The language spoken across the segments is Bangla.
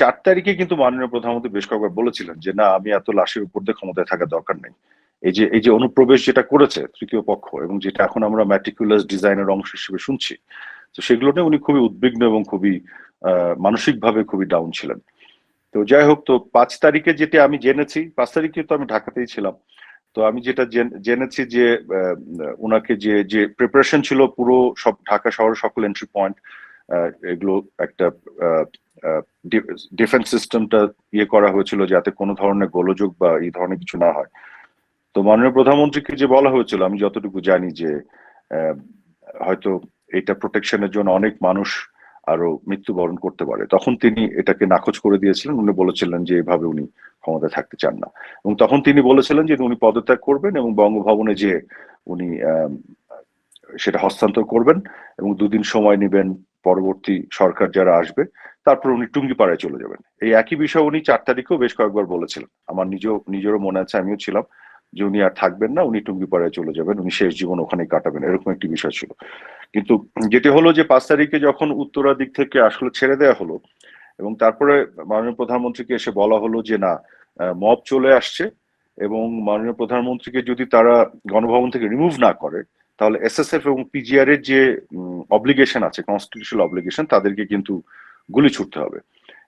চার তারিখে কিন্তু মাননীয় প্রধানমন্ত্রী বেশ কয়েকবার বলেছিলেন যে, না, আমি এত লাশের উপর দিয়ে ক্ষমতায় থাকার দরকার নেই। এই যে এই যে অনুপ্রবেশ যেটা করেছে তৃতীয় পক্ষ এবং যেটা এখন আমরা ম্যাটিকুলাস ডিজাইনের অংশ হিসেবে শুনছি, তো সেগুলো নিয়ে উনি খুবই উদ্বিগ্ন এবং খুবই মানসিকভাবে খুবই ডাউন ছিলেন। তো যাই হোক, তো পাঁচ তারিখে যেটা আমি জেনেছি, পাঁচ তারিখে তো আমি ঢাকাতেই ছিলাম, তো আমি যেটা জেনেছি যে ওনাকে যে যে প্রিপারেশন ছিল পুরো সব ঢাকা শহরের সকল এন্ট্রি পয়েন্ট এগুলো একটা ডিফেন্স সিস্টেমটা ইয়ে করা হয়েছিল যাতে কোনো ধরনের গোলযোগ বা এই ধরনের কিছু না হয়। তো মাননীয় প্রধানমন্ত্রীকে যে বলা হয়েছিল, আমি যতটুকু জানি যে হয়তো এটা প্রোটেকশনের জন্য অনেক মানুষ আরও মৃত্যুবরণ করতে পারে। তখন তিনি এটাকে নাকচ করে দিয়েছিলেন। উনি বলেছিলেন যে, এভাবে উনি ক্ষমতায় থাকতে চান না। এবং তখন তিনি বলেছিলেন যে, উনি পদত্যাগ করবেন এবং বঙ্গভবনে যে উনি সেটা হস্তান্তর করবেন এবং দুদিন সময় নেবেন পরবর্তী সরকার যারা আসবে, তারপর উনি টুঙ্গিপাড়ায় চলে যাবেন। এই একই বিষয় উনি চার তারিখেও বেশ কয়েকবার বলেছিলেন। আমার নিজেও, নিজেরও মনে আছে, আমিও ছিলাম যে উনি আর থাকবেন না, উনি টুঙ্গিপাড়ায় চলে যাবেন, উনি শেষ জীবন ওখানেই কাটাবেন, এরকম একটি বিষয় ছিল। কিন্তু যেটি হলো যে পাঁচ তারিখে যখন উত্তরা দিক থেকে আসলে ছেড়ে দেওয়া হলো এবং তারপরে মাননীয় প্রধানমন্ত্রীকে এসে বলা হলো যে না মব চলে আসছে এবং মাননীয় প্রধানমন্ত্রীকে যদি তারা গণভবন থেকে রিমুভ না করে তাহলে এসএসএফ এবং পিজিআর এর যে অব্লিগেশন আছে কনস্টিটিউশনাল অব্লিগেশন তাদেরকে কিন্তু গুলি ছুটতে হবে।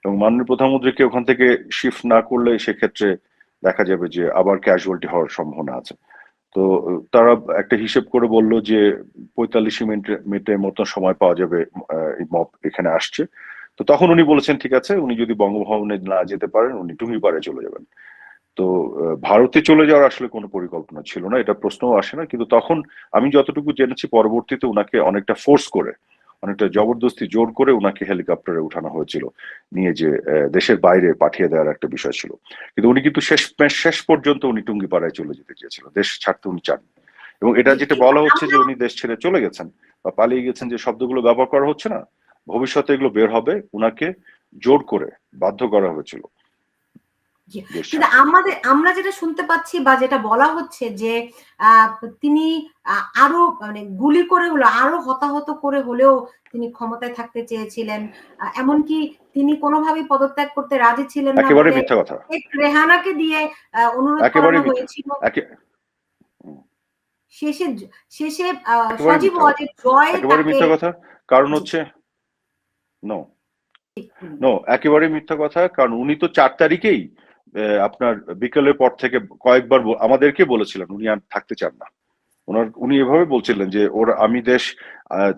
এবং মাননীয় প্রধানমন্ত্রীকে ওখান থেকে শিফট না করলে সেক্ষেত্রে দেখা যাবে যে আবার ক্যাজুয়ালিটি হওয়ার সম্ভাবনা আছে। তো, তারা একটা হিসেব করে বলল যে পঁয়তাল্লিশ মিনিট মিনিটের মতো সময় পাওয়া যাবে মব এখানে আসছে। তো তখন উনি বলেছেন, ঠিক আছে, উনি যদি বঙ্গভবনে না যেতে পারেন, উনি টুঙ্গিপাড়ে চলে যাবেন। তো ভারতে চলে যাওয়ার আসলে কোনো পরিকল্পনা ছিল না, এটা প্রশ্নও আসে না। কিন্তু তখন আমি যতটুকু জেনেছি, পরবর্তীতে ওনাকে অনেকটা ফোর্স করে, অনেকটা জবরদস্তি জোর করে ওনাকে হেলিকপ্টারে উঠানো হয়েছিল, নিয়ে যে দেশের বাইরে পাঠিয়ে দেওয়ার একটা বিষয় ছিল। কিন্তু উনি কিন্তু শেষ শেষ পর্যন্ত উনি টুঙ্গিপাড়ায় চলে যেতে চেয়েছিল, দেশ ছাড়তে উনি চান এবং এটা যেটা বলা হচ্ছে যে উনি দেশ ছেড়ে চলে গেছেন, বা পালিয়ে গেছেন যে শব্দগুলো ব্যবহার করা হচ্ছে না, ভবিষ্যতে এগুলো বের হবে, উনাকে জোর করে বাধ্য করা হয়েছিল। কিন্তু আমাদের আমরা যেটা শুনতে পাচ্ছি বা যেটা বলা হচ্ছে যে তিনি আরও মানে গুলি করে হলো আরও হতাহত করে হলেও তিনি ক্ষমতায় থাকতে চেয়েছিলেন। এমনকি তিনি কোনোভাবেই পদত্যাগ করতে রাজি ছিলেন না একেবারে মিথ্যা কথা। রেহানাকে দিয়ে অনুরোধ করা হয়েছিল। শেষে শেষে সজীব জয় একেবারে মিথ্যা কথা। কারণ হচ্ছে নো নো একেবারে মিথ্যা কথা। কারণ উনি তো চার তারিখেই আপনার বিকেলের পর থেকে কয়েকবার আমাদেরকে বলেছিলেন, উনি আর থাকতে চান না। ওনার, উনি এভাবে বলছিলেন যে, ওরা, আমি দেশ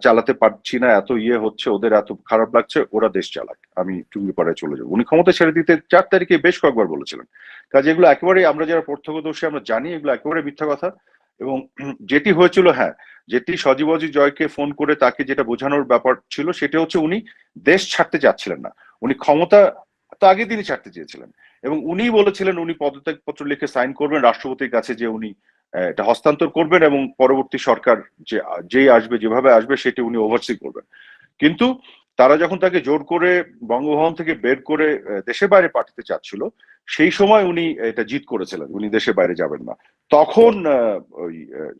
চালাতে পারছি না, এত ইয়ে হচ্ছে, ওদের এত খারাপ লাগছে, ওরা দেশ চালাক, আমি টুঙ্গিপাড়ায় চলে যাব। উনি ক্ষমতা ছেড়ে দিতে চার তারিখে বেশ কয়েকবার বলেছিলেন। কাজে এগুলো একেবারে আমরা যারা প্রত্যক্ষদর্শী, আমরা জানি এগুলো একেবারে মিথ্যা কথা। এবং যেটি হয়েছিল হ্যাঁ যেটি সজীবজি জয়কে ফোন করে তাকে যেটা বোঝানোর ব্যাপার ছিল, সেটা হচ্ছে উনি দেশ ছাড়তে চাচ্ছিলেন না। উনি ক্ষমতা, তো আগে দিনই ছাড়তে চেয়েছিলেন। এবং উনি বলেছিলেন, উনি পদত্যাগ পত্র লিখে সাইন করবেন, রাষ্ট্রপতির কাছে যে উনি এটা হস্তান্তর করবেন এবং পরবর্তী সরকার যে, যেই আসবে, যেভাবে আসবে, সেটি উনি ওভারসি করবেন। কিন্তু তারা যখন তাকে জোর করে বঙ্গভবন থেকে বের করে দেশের বাইরে পাঠাতে চাচ্ছিল, সেই সময় উনি এটা জিত করেছিলেন, উনি দেশের বাইরে যাবেন না। তখন ওই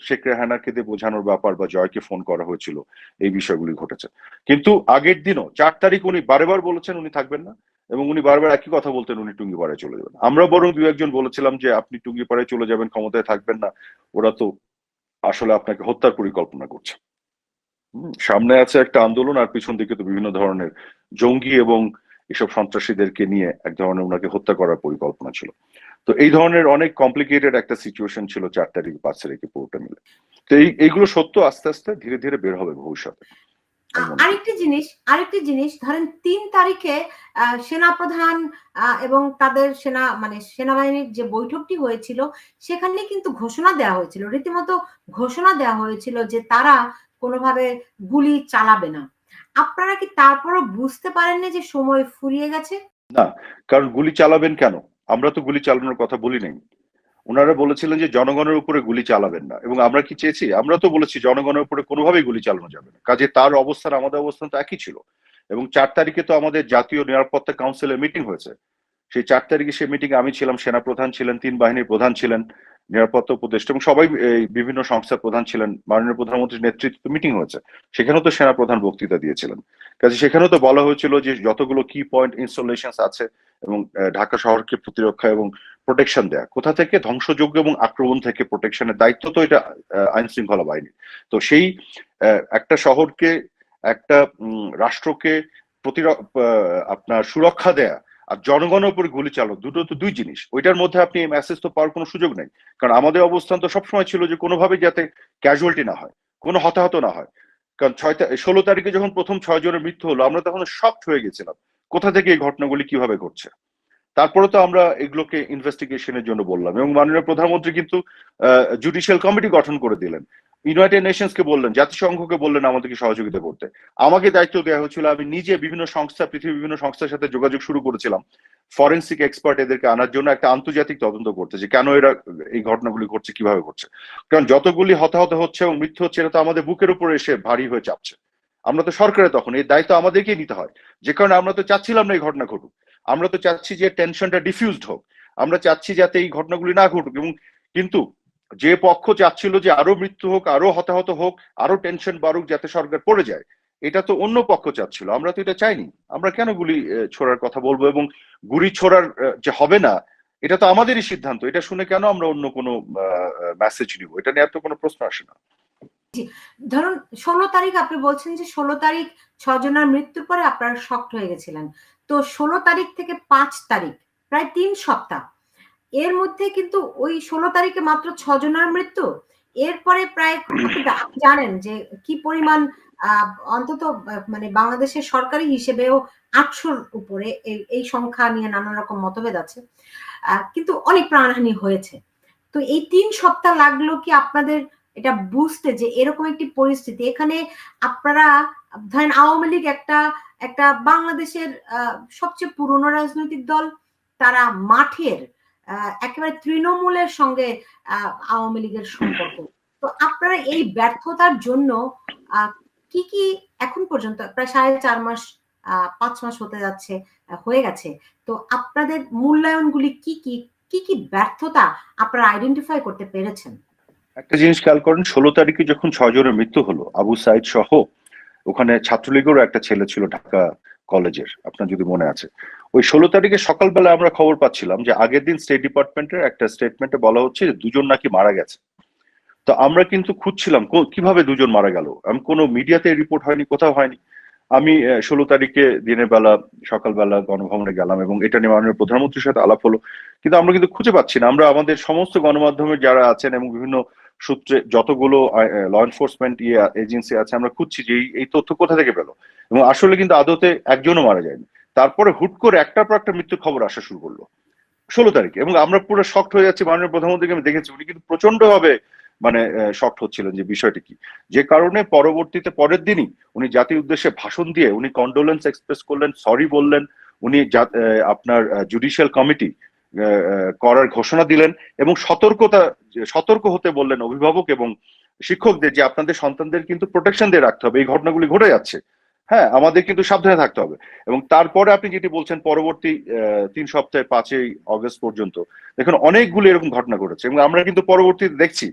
শেখ রেহানাকে দিয়ে বোঝানোর ব্যাপার বা জয়কে ফোন করা হয়েছিল, এই বিষয়গুলি ঘটেছে। কিন্তু আগের দিনও, চার তারিখ উনি বারেবার বলেছেন উনি থাকবেন না। এবং উনি বারবার একই কথা বলতেন, উনি টুঙ্গিপাড়ায় চলে যাবেন। আমরা বরং দু একজন বলেছিলাম যে, আপনি টুঙ্গিপাড়ায় চলে যাবেন, ক্ষমতায় থাকবেন না। ওরা তো আসলে আপনাকে হত্যার পরিকল্পনা করছে। সামনে আছে একটা আন্দোলন, আর পিছন দিকে তো বিভিন্ন ধরনের জঙ্গি এবং এসব সন্ত্রাসীদেরকে নিয়ে এক ধরনের ওনাকে হত্যা করার পরিকল্পনা ছিল। তো এই ধরনের অনেক কমপ্লিকেটেড একটা সিচুয়েশন ছিল চার তারিখ পাঁচ তারিখে পুরোটা মিলে। তো এই, এইগুলো সত্য আস্তে আস্তে ধীরে ধীরে বের হবে ভবিষ্যতে। আরেকটি জিনিস আরেকটি জিনিস ধরেন তিন তারিখে সেনাপ্রধান এবং তাদের সেনা মানে সেনাবাহিনীর যে বৈঠকটি হয়েছিল সেখানে কিন্তু ঘোষণা দেওয়া হয়েছিল। রীতিমতো ঘোষণা দেওয়া হয়েছিল যে তারা কোনোভাবে গুলি চালাবে না। আপনারা কি তারপরও বুঝতে পারেননি যে সময় ফুরিয়ে গেছে? না কারণ গুলি চালাবেন কেন? আমরা তো গুলি চালানোর কথা বলি নাই। ওনারা বলেছিলেন যে জনগণের উপরে গুলি চালাবেন না। এবং আমরা কি চেয়েছি? আমরা তো বলেছি জনগণের উপরে কোনোভাবেই গুলি চালানো যাবে না। কাজে তার অবস্থান, আমাদের অবস্থান তো একই ছিল। এবং চার তারিখে তো আমাদের জাতীয় নিরাপত্তা কাউন্সিলের মিটিং হয়েছে। সেই চার তারিখে সেই মিটিং আমি ছিলাম, সেনাপ্রধান ছিলেন, তিন বাহিনীর প্রধান ছিলেন। নিরাপত্তা উপদেষ্টা এবং সবাই বিভিন্ন সংস্থার প্রধান ছিলেন। মাননীয় প্রধানমন্ত্রীর নেতৃত্বে মিটিং হয়েছে। সেখানেও তো সেনা প্রধান বক্তৃতা দিয়েছিলেন। কাজে সেখানেও তো বলা হয়েছিল যে যতগুলো কি পয়েন্ট ইনস্টলেশন আছে এবং ঢাকা শহরকে প্রতিরক্ষা এবং প্রোটেকশন দেয়া, কোথা থেকে? ধ্বংসযোগ্য এবং আক্রমণ থেকে প্রোটেকশনের দায়িত্ব তো এটা আইন শৃঙ্খলা বাহিনী তো সেই একটা শহরকে, একটা রাষ্ট্রকে প্রতির- আপনার সুরক্ষা দেয়া আর জনগণের উপর গুলি চালক দুটো তো দুই জিনিস। ওইটার মধ্যে আপনি মেসেজ তো পাওয়ার কোনো সুযোগ নেই। কারণ আমাদের অবস্থান তো সবসময় ছিল যে কোনোভাবে যাতে ক্যাজুয়ালিটি না হয়, কোনো হতাহত না হয়। কারণ ছয় ষোলো তারিখে যখন প্রথম ছয় জনের মৃত্যু হলো, আমরা তখন শক হয়ে গেছিলাম, কোথা থেকে এই ঘটনাগুলি কীভাবে ঘটছে? তারপরে তো আমরা এগুলোকে ইনভেস্টিগেশনের জন্য বললাম এবং মাননীয় প্রধানমন্ত্রী কিন্তু জুডিশিয়াল কমিটি গঠন করে দিলেন। ইউনাইটেড নেশনস কে বললেন, জাতিসংঘকে বললেন আমাদেরকে সহযোগিতা করতে। আমাকে দায়িত্ব দেওয়া হয়েছিল আমি নিজে বিভিন্ন সংস্থা, পৃথিবীর বিভিন্ন সংস্থার সাথে যোগাযোগ শুরু করেছিলাম। ফরেন্সিক এক্সপার্ট এদেরকে আনার জন্য একটা আন্তর্জাতিক তদন্ত করতে যে কেন এরা এই ঘটনাগুলি ঘটছে, কীভাবে ঘটছে। কারণ যতগুলি হতাহত হচ্ছে এবং মৃত্যু হচ্ছে, এটা তো আমাদের বুকের উপরে এসে ভারী হয়ে চাপছে। আমরা তো সরকারের তখন, এই দায়িত্ব আমাদেরকেই নিতে হয়। যে কারণে আমরা তো চাচ্ছিলাম না এই ঘটনা ঘটুক। আমরা তো চাচ্ছি যে টেনশনটা ডিফিউজড হোক। আমরা চাচ্ছি যাতে এই ঘটনাগুলি না ঘটুক এবং কিন্তু যে পক্ষ চাচ্ছিল যে আরও মৃত্যু হোক, আরও হতাহত হোক, আরও টেনশন বাড়ুক যাতে সরকার পড়ে যায়, এটা তো অন্য পক্ষ চাচ্ছিল। আমরা তো এটা চাইনি। আমরা কেন গুলি ছোড়ার কথা বলব এবং গুলি ছোড়ার যে হবে না, এটা তো আমাদেরই সিদ্ধান্ত। এটা শুনে কেন আমরা অন্য কোনো মেসেজ নিব? এটা নিয়ে এত কোনো প্রশ্ন আসে না। ধরুন, ষোলো তারিখ আপনি বলছেন যে ষোলো তারিখ ছজনের মৃত্যুর পরে আপনারা শক্ট হয়ে গেছিলেন। তো ষোলো তারিখ থেকে পাঁচ তারিখ, প্রায় তিন সপ্তাহ এর মধ্যে কিন্তু ওই ষোলো তারিখে মাত্র ছজনের মৃত্যু। এরপরে প্রায় জানেন যে কি পরিমাণ অন্তত মানে বাংলাদেশের সরকারি হিসেবেও আটশোর উপরে এই- সংখ্যা নিয়ে নানা রকম মতভেদ আছে। কিন্তু অনেক প্রাণহানি হয়েছে। তো এই তিন সপ্তাহ লাগল কি আপনাদের এটা বুঝতে যে এরকম একটি পরিস্থিতি। এখানে আপনারা, ধরেন আওয়ামী লীগ একটা একটা বাংলাদেশের সবচেয়ে পুরনো রাজনৈতিক দল, তারা মাঠের একেবারে তৃণমূলের সঙ্গে আওয়ামী লীগের সম্পর্ক। তো আপনারা এই ব্যর্থতার জন্য কি কি এখন পর্যন্ত, প্রায় সাড়ে চার মাস পাঁচ মাস হতে যাচ্ছে, হয়ে গেছে। তো আপনাদের মূল্যায়নগুলি কি কি কি কি ব্যর্থতা আপনারা আইডেন্টিফাই করতে পেরেছেন? একটা জিনিস খেয়াল করেন, ষোলো তারিখে যখন ছয় জনের মৃত্যু হলো, আবু সাইদ সহ, ওখানে ছাত্রলীগেরও একটা ছেলে ছিল ঢাকা কলেজের, আপনার যদি মনে আছে। ওই ষোলো তারিখে সকালবেলা আমরা খবর পাচ্ছিলাম যে আগের দিন স্টেট ডিপার্টমেন্টের একটা স্টেটমেন্টে বলা হচ্ছে যে দুজন নাকি মারা গেছে। তো আমরা কিন্তু খুঁজছিলাম কীভাবে দুজন মারা গেল? আমি কোনো মিডিয়াতে রিপোর্ট হয়নি, কোথাও হয়নি। আমি ষোলো তারিখে দিনের বেলা সকালবেলা গণভবনে গেলাম এবং এটা নিয়ে মাননীয় প্রধানমন্ত্রীর সাথে আলাপ হলো। কিন্তু আমরা কিন্তু খুঁজে পাচ্ছি না। আমরা আমাদের সমস্ত গণমাধ্যমের যারা আছেন এবং বিভিন্ন সূত্রে যতগুলো ল এনফোর্সমেন্ট ইয়ে এজেন্সি আছে, আমরা খুঁজছি যে এই তথ্য কোথা থেকে পেল? এবং আসলে কিন্তু আদতে একজনও মারা যায়নি। তারপরে হুট করে একটার পর একটা মৃত্যুর খবর আসা শুরু করল। ষোলো তারিখে, এবং আমরা পুরো শক্ট হয়ে যাচ্ছি। মাননীয় প্রধানমন্ত্রীকে আমি দেখেছি, উনি কিন্তু প্রচণ্ড ভাবে মানে শক্ট হচ্ছিলেন যে বিষয়টি কি। যে কারণে পরবর্তীতে পরের দিনই উনি জাতির উদ্দেশ্যে ভাষণ দিয়ে উনি কন্ডোলেন্স এক্সপ্রেস করলেন সরি বললেন, উনি আপনার জুডিশিয়াল কমিটি করার ঘোষণা দিলেন এবং সতর্কতা, সতর্ক হতে বললেন অভিভাবক এবং শিক্ষকদের যে আপনাদের সন্তানদের কিন্তু প্রোটেকশন দিয়ে রাখতে হবে। এই ঘটনাগুলি ঘটে যাচ্ছে। হ্যাঁ আমাদের কিন্তু সাবধানে থাকতে হবে। এবং তারপরে আপনি যেটি বলছেন, পরবর্তী তিন সপ্তাহে পাঁচই অগস্ট পর্যন্ত, দেখুন অনেকগুলো এরকম ঘটনা ঘটেছে এবং আমরা কিন্তু পরবর্তীতে দেখছি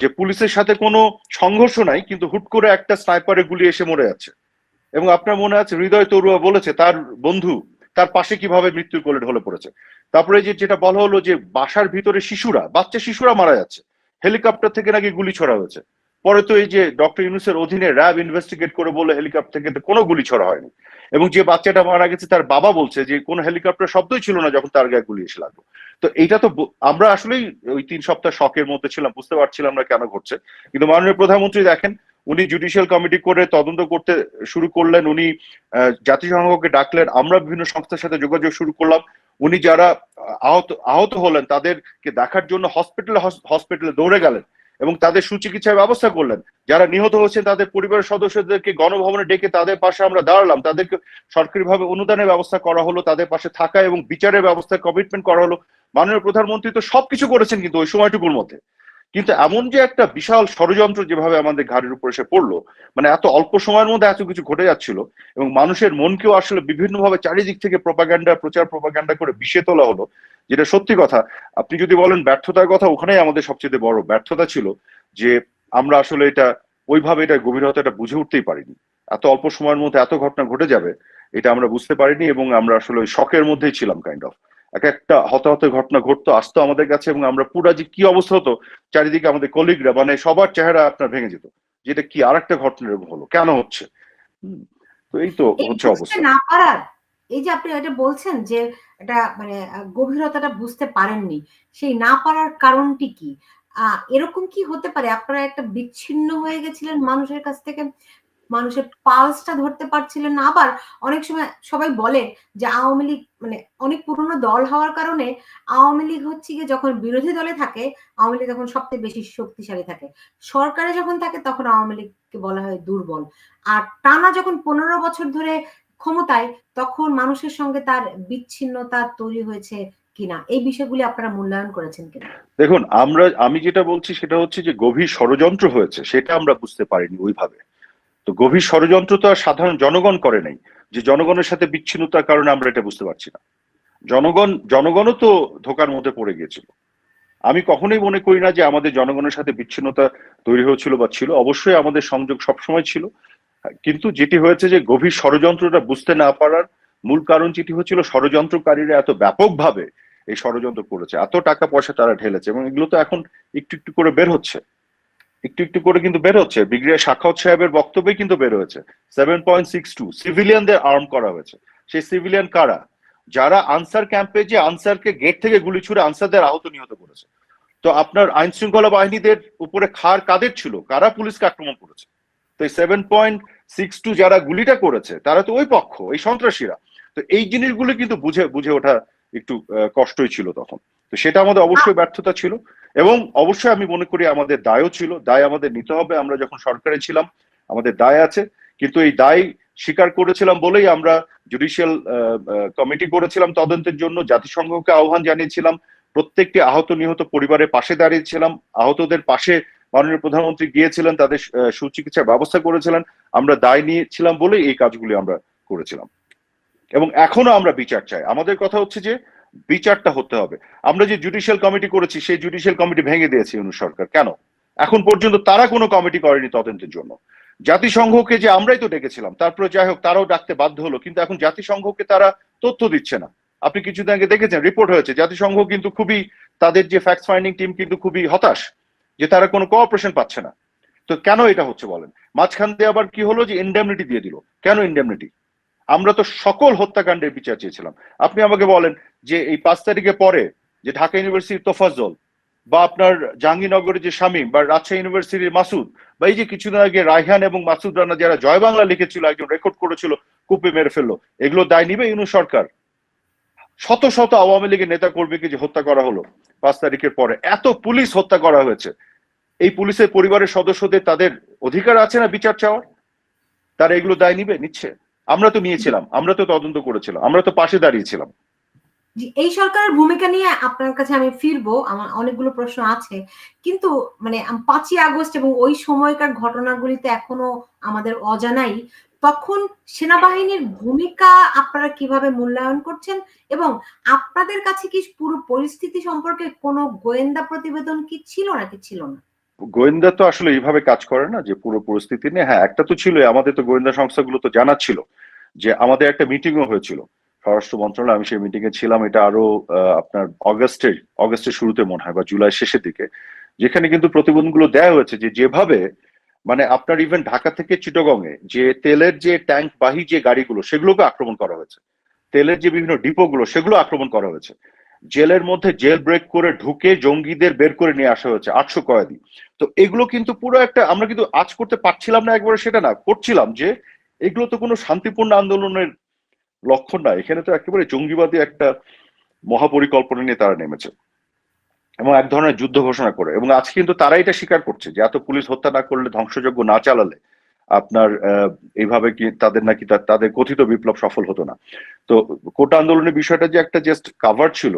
যে পুলিশের সাথে কোনো সংঘর্ষ নাই, কিন্তু হুট করে একটা স্নাইপারে গুলি এসে মরে যাচ্ছে। এবং আপনার মনে আছে, হৃদয় তরুয়া বলেছে, তার বন্ধু তার পাশে কীভাবে মৃত্যুর কোলে ঢলে পড়েছে। তারপরে যে, যেটা বলা হলো যে, বাসার ভিতরে শিশুরা, বাচ্চা শিশুরা মারা যাচ্ছে। হেলিকপ্টার থেকে নাকি গুলি ছড়া হয়েছে। পরে তো এই যে ডক্টর ইউনুসের অধীনে র্যাব ইনভেস্টিগেট করে বলে হেলিকপ্টার থেকে কোনো গুলি ছড়া হয়নি। এবং যে বাচ্চাটা মারা গেছে, তার বাবা বলছে যে কোনো হেলিকপ্টার শব্দই ছিল না যখন তার গায়ে গুলি এসে লাগল। তো এইটা তো আমরা আসলেই ওই তিন সপ্তাহ শখের মধ্যে ছিলাম, বুঝতে পারছিলাম না কেন ঘটছে। কিন্তু মাননীয় প্রধানমন্ত্রী দেখেন, উনি জুডিশিয়াল কমিটি করে তদন্ত করতে শুরু করলেন, উনি জাতিসংঘকে ডাকলেন, আমরা বিভিন্ন সংস্থার সাথে যোগাযোগ শুরু করলাম। উনি যারা আহত আহত হলেন, তাদেরকে দেখার জন্য হসপিটালে হসপিটালে দৌড়ে গেলেন। এবং তাদের সুচিকিৎসার ব্যবস্থা করলেন। যারা নিহত হয়েছেন, তাদের পরিবারের সদস্যদেরকে গণভবনে ডেকে তাদের পাশে আমরা দাঁড়ালাম। তাদেরকে সরকারিভাবে অনুদানের ব্যবস্থা করা হলো, তাদের পাশে থাকা এবং বিচারের ব্যবস্থা কমিটমেন্ট করা হলো। মাননীয় প্রধানমন্ত্রী তো সবকিছু করেছেন কিন্তু ওই সময়টুকুর মধ্যে। কিন্তু এমন যে একটা বিশাল ষড়যন্ত্র যেভাবে আমাদের ঘাড়ের উপর এসে পড়ল মানে এত অল্প সময়ের মধ্যে এত কিছু ঘটে যাচ্ছিল এবং মানুষের মনকেও আসলে বিভিন্নভাবে চারিদিক থেকে প্রপাগান্ডা প্রচার প্রপাগান্ডা করে বিষে তোলা হলো, যেটা সত্যি কথা। আপনি যদি বলেন ব্যর্থতার কথা, ওখানেই আমাদের সবচেয়ে বড় ব্যর্থতা ছিল যে আমরা আসলে এটা, ওইভাবে এটা গভীরতাটা বুঝে উঠতেই পারিনি। এত অল্প সময়ের মধ্যে এত ঘটনা ঘটে যাবে, এটা আমরা বুঝতে পারিনি এবং আমরা আসলে ওই শখের মধ্যেই ছিলাম কাইন্ড অফ এক একটা হতাহতের ঘটনা ঘটতো আসতো আমাদের কাছে এবং আমরা পুরা যে কি অবস্থা হতো চারিদিকে আমাদের কলিগরা মানে সবার চেহারা আপনার ভেঙে যেত যেটা কি আর একটা ঘটনা এরকম হলো কেন হচ্ছে? তো এই তো হচ্ছে অবস্থা। না পারার এই যে আপনি এটা বলছেন যে এটা মানে গভীরতাটা বুঝতে পারেননি সেই না পারার কারণটি কি? আহ এরকম কি হতে পারে? আপনারা একটা বিচ্ছিন্ন হয়ে গেছিলেন মানুষের কাছ থেকে মানুষের পালসটা ধরতে পারছিলেন না। আবার অনেক সময় সবাই বলে যে আওয়ামী লীগ মানে অনেক পুরনো দল হওয়ার কারণে আওয়ামী লীগ হচ্ছে গিয়ে যখন বিরোধী দলে থাকে, আওয়ামী লীগ তখন সবচেয়ে বেশি শক্তিশালী থাকে। সরকারে যখন থাকে তখন আওয়ামী লীগকে বলা হয় দুর্বল। আর টানা যখন পনেরো বছর ধরে ক্ষমতায়, তখন মানুষের সঙ্গে তার বিচ্ছিন্নতা তৈরি হয়েছে কিনা? এই বিষয়গুলি আপনারা মূল্যায়ন করেছেন কিনা? দেখুন, আমরা, আমি যেটা বলছি সেটা হচ্ছে যে গভীর ষড়যন্ত্র হয়েছে, সেটা আমরা বুঝতে পারিনি ওইভাবে। তো গভীর ষড়যন্ত্র তো আর সাধারণ জনগণ করে নাই, যে জনগণের সাথে বিচ্ছিন্নতার কারণে আমরা এটা বুঝতে পারছি না। জনগণ, জনগণও তো ধোকার মধ্যে পড়ে গিয়েছিল। আমি কখনোই মনে করি না যে আমাদের জনগণের সাথে বিচ্ছিন্নতা তৈরি হয়েছিল বা ছিল, অবশ্যই আমাদের সংযোগ সবসময় ছিল। কিন্তু যেটি হয়েছে যে গভীর ষড়যন্ত্রটা বুঝতে না পারার মূল কারণ যেটি হচ্ছিল ষড়যন্ত্রকারীরা এত ব্যাপকভাবে এই ষড়যন্ত্র করেছে। এত টাকা পয়সা তারা ঢেলেছে এবং এগুলো তো এখন একটু একটু করে বের হচ্ছে। একটু একটু করে কিন্তু বের হচ্ছে। ব্রিগেডিয়ার সাখাওয়াত সাহেবের বক্তব্যে কিন্তু বের হয়েছে। সেভেন পয়েন্ট সিক্স টু সিভিলিয়ানদের আর্ম করা হয়েছে। সেই সিভিলিয়ান কারা? যারা আনসার ক্যাম্পে যে আনসারকে গেট থেকে গুলি ছুড়ে আনসারদের আহত নিহত করেছে। তো আপনার আইন শৃঙ্খলা বাহিনীদের উপরে খার কাদের ছিল? কারা পুলিশকে আক্রমণ করেছে? তো এই সেভেন পয়েন্ট সিক্স টু যারা গুলিটা করেছে, তারা তো ওই পক্ষ, এই সন্ত্রাসীরা। তো এই জিনিসগুলো কিন্তু বুঝে বুঝে ওঠা একটু কষ্টই ছিল তখন। তো সেটা আমাদের অবশ্যই ব্যর্থতা ছিল। এবং অবশ্যই আমি মনে করি আমাদের দায়ও ছিল, দায় আমাদের নিতে হবে, আমরা যখন সরকারে ছিলাম, আমাদের দায় আছে, কিন্তু এই দায় স্বীকার করেছিলাম বলেই আমরা জুডিশিয়াল কমিটি করেছিলাম তদন্তের জন্য, জাতিসংঘকে আহ্বান জানিয়েছিলাম, প্রত্যেকটি আহত নিহত পরিবারের পাশে দাঁড়িয়েছিলাম, আহতদের পাশে মাননীয় প্রধানমন্ত্রী গিয়েছিলেন, তাদের সুচিকিৎসার ব্যবস্থা করেছিলেন, আমরা দায় নিয়েছিলাম বলে এই কাজগুলি আমরা করেছিলাম। এবং এখনও আমরা বিচার চাই। আমাদের কথা হচ্ছে যে বিচারটা হতে হবে। আমরা যে জুডিশিয়াল কমিটি করেছি, সেই জুডিশিয়াল কমিটি ভেঙে দিয়েছে ইউনুস সরকার। কেন? এখন পর্যন্ত তারা কোনো কমিটি করেনি তদন্তের জন্য। জাতিসংঘকে যে আমরাই তো ডেকেছিলাম, তারপরে যাই হোক, তারাও ডাকতে বাধ্য হলো, কিন্তু এখন জাতিসংঘকে তারা তথ্য দিচ্ছে না। আপনি কিছুদিন আগে দেখেছেন রিপোর্ট হয়েছে, জাতিসংঘ কিন্তু খুবই, তাদের যে ফ্যাক্ট ফাইন্ডিং টিম কিন্তু খুবই হতাশ, যে তারা কোনো কোঅপারেশন পাচ্ছে না। তো কেন এটা হচ্ছে বলেন? মাঝখান দিয়ে আবার কি হলো যে ইন্ডেমনিটি দিয়ে দিল। কেন ইন্ডেমনিটি আমরা তো সকল হত্যাকাণ্ডের বিচার চেয়েছিলাম। আপনি আমাকে বলেন যে এই পাঁচ তারিখে পরে যে ঢাকা ইউনিভার্সিটির তোফাজ্জল বা আপনার জাহাঙ্গীরনগরের যে শামীম বা রাজশাহী ইউনিভার্সিটির মাসুদ বা এই যে কিছুদিন আগে রায়হান এবং মাসুদ রানা যারা জয় বাংলা লিখেছিল, একজন রেকর্ড করেছিল, কুপে মেরে ফেলল, এগুলো দায় নিবে ইউনু সরকার? শত শত আওয়ামী লীগের নেতা কর্মীকে যে হত্যা করা হলো পাঁচ তারিখের পরে, এত পুলিশ হত্যা করা হয়েছে। এই পুলিশের পরিবারের সদস্যদের তাদের অধিকার আছে না বিচার চাওয়ার? তারা এগুলো দায় নিবে? নিচ্ছে। আমরা তো নিয়েছিলাম, আমরা তো তদন্ত করেছিলাম, আমরা তো পাশে দাঁড়িয়েছিলাম। এই সরকারের ভূমিকা নিয়ে আপনার কাছে আমি ফিরবো, আমার অনেকগুলো প্রশ্ন আছে। কিন্তু মানে পাঁচই আগস্ট এবং ওই সময়কার ঘটনাগুলিতে এখনও আমাদের অজানাই, তখন সেনাবাহিনীর ভূমিকা আপনারা কীভাবে মূল্যায়ন করছেন এবং আপনাদের কাছে কি পুরো পরিস্থিতি সম্পর্কে কোনো গোয়েন্দা প্রতিবেদন কি ছিল নাকি ছিল না? গোয়েন্দা তো আসলে এইভাবে কাজ করে না, যে পুরো পরিস্থিতি নিয়ে। হ্যাঁ একটা তো ছিল আমাদের তো গোয়েন্দা সংস্থাগুলো তো জানাচ্ছিল যে আমাদের একটা মিটিংও হয়েছিল। স্বরাষ্ট্র মন্ত্রণালয়, আমি সেই মিটিং এ ছিলাম, এটা আরও আপনার অগস্টের অগস্টের শুরুতে মনে হয়, বা জুলাই শেষের দিকে। যেখানে কিন্তু প্রতিবেদনগুলো দেওয়া হয়েছে যে যেভাবে মানে আপনার ইভেন ঢাকা থেকে চিটগং এ যে তেলের যে ট্যাঙ্ক বাহী যে গাড়িগুলো, সেগুলোকে আক্রমণ করা হয়েছে। তেলের যে বিভিন্ন ডিপোগুলো, সেগুলো আক্রমণ করা হয়েছে। জেলের মধ্যে জেল ব্রেক করে ঢুকে জঙ্গিদের বের করে নিয়ে আসা হয়েছে, আটশো কয়েদি। তো এগুলো কিন্তু পুরো একটা, আমরা কিন্তু আজ করতে পারছিলাম না একবারে সেটা না, করছিলাম যে এগুলো তো কোনো শান্তিপূর্ণ আন্দোলনের লক্ষণ না, এখানে তো একেবারে জঙ্গিবাদী একটা মহাপরিকল্পনা নিয়ে তারা নেমেছে এবং এক ধরনের যুদ্ধ ঘোষণা করে। এবং আজকে কিন্তু তারা এটা স্বীকার করছে যে এত পুলিশ হত্যা না করলে, ধ্বংসযজ্ঞ না চালালে আপনার এইভাবে কি তাদের নাকি তাদের কথিত বিপ্লব সফল হতো না। তো কোটা আন্দোলনের বিষয়টা যে একটা জাস্ট কাভার ছিল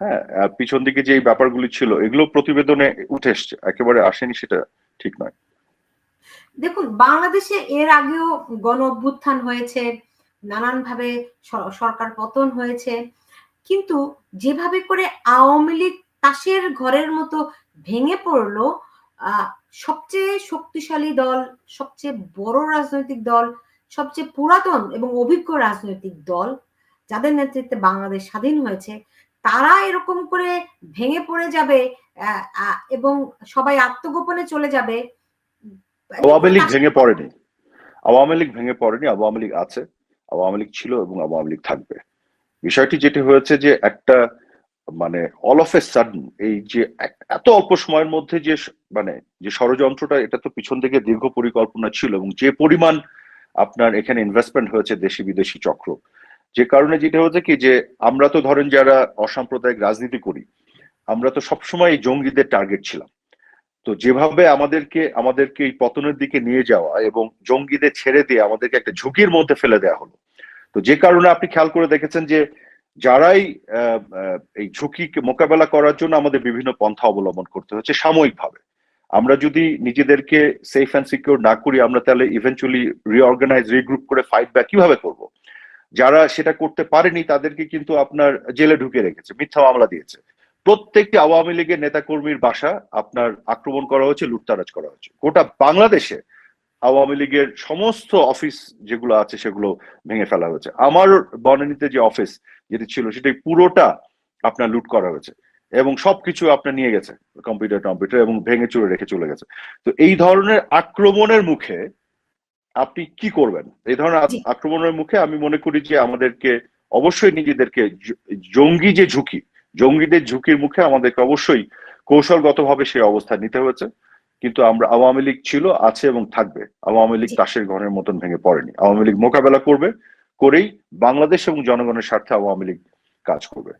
হ্যাঁ পিছন দিকে যে ব্যাপারগুলি ছিল, এগুলো প্রতিবেদনে উঠে এসছে। একেবারে আসেনি সেটা ঠিক নয়। দেখুন, বাংলাদেশে এর আগেও গণ অভ্যুত্থান হয়েছে, নানানভাবে সরকার পতন হয়েছে। কিন্তু যেভাবে করে আওয়ামী লীগ তাসের ঘরের মতো ভেঙে পড়ল সবচেয়ে শক্তিশালী দল সবচেয়ে বড় রাজনৈতিক দল সবচেয়ে পুরাতন এবং অভিজ্ঞ রাজনৈতিক দল যাদের নেতৃত্বে বাংলাদেশ স্বাধীন হয়েছে তারা এরকম করে ভেঙে পড়ে যাবে এবং সবাই আত্মগোপনে চলে যাবে। আওয়ামী লীগ ভেঙে পড়েনি। আওয়ামী লীগ ভেঙে পড়েনি আওয়ামী লীগ আছে আওয়ামী লীগ ছিল এবং আওয়ামী লীগ থাকবে। বিষয়টি যেটি হয়েছে যে একটা মানে অল অফ এ সাডেন এই যে এত অল্প সময়ের মধ্যে যে মানে যে ষড়যন্ত্রটা, এটা তো পিছন থেকে দীর্ঘ পরিকল্পনা ছিল এবং যে পরিমাণ আপনার এখানে ইনভেস্টমেন্ট হয়েছে দেশি বিদেশি চক্র, যে কারণে যেটা হচ্ছে কি যে আমরা তো ধরেন যারা অসাম্প্রদায়িক রাজনীতি করি, আমরা তো সবসময় এই জঙ্গিদের টার্গেট ছিলাম। তো যেভাবে আমাদেরকে আমাদেরকে এই পতনের দিকে নিয়ে যাওয়া এবং জঙ্গিদের ছেড়ে দিয়ে আমাদেরকে একটা ঝুঁকির মধ্যে ফেলে দেওয়া হলো। তো যে কারণে আপনি খেয়াল করে দেখেছেন যে যারাই এই ঝুঁকিকে মোকাবেলা করার জন্য আমাদের বিভিন্ন পন্থা অবলম্বন করতে হচ্ছে সাময়িকভাবে। আমরা যদি নিজেদেরকে সেফ অ্যান্ড সিকিউর না করি, আমরা তাহলে ইভেন্চুয়ালি রিঅর্গানাইজ রিগ্রুপ করে ফাইট ব্যাক কীভাবে করব? যারা সেটা করতে পারেনি, তাদেরকে কিন্তু আপনার জেলে ঢুকে রেখেছে, মিথ্যা মামলা দিয়েছে। প্রত্যেকটি আওয়ামী লীগের নেতাকর্মীর বাসা আপনার আক্রমণ করা হয়েছে, লুটতারাজ করা হয়েছে। গোটা বাংলাদেশে আওয়ামী লীগের সমস্ত অফিস যেগুলো আছে, সেগুলো ভেঙে ফেলা হয়েছে। আমার বনানীতে যে অফিস যেটি ছিল সেটাই পুরোটা আপনার লুট করা হয়েছে এবং সবকিছু আপনার নিয়ে গেছে কম্পিউটার টম্পিউটার এবং ভেঙে চুরে রেখে চলে গেছে। তো এই ধরনের আক্রমণের মুখে আপনি কি করবেন? এই ধরনের আক্রমণের মুখে আমি মনে করি যে আমাদেরকে অবশ্যই নিজেদেরকে জঙ্গি যে ঝুঁকি জঙ্গিদের ঝুঁকির মুখে আমাদেরকে অবশ্যই কৌশলগতভাবে সেই অবস্থা নিতে হয়েছে। কিন্তু আমরা আওয়ামী লীগ ছিল আছে এবং থাকবে। আওয়ামী লীগ। তাসের ঘরের মতন ভেঙে পড়েনি। আওয়ামী লীগ মোকাবেলা করবে করেই বাংলাদেশ এবং জনগণের স্বার্থে আওয়ামী লীগ কাজ করবে।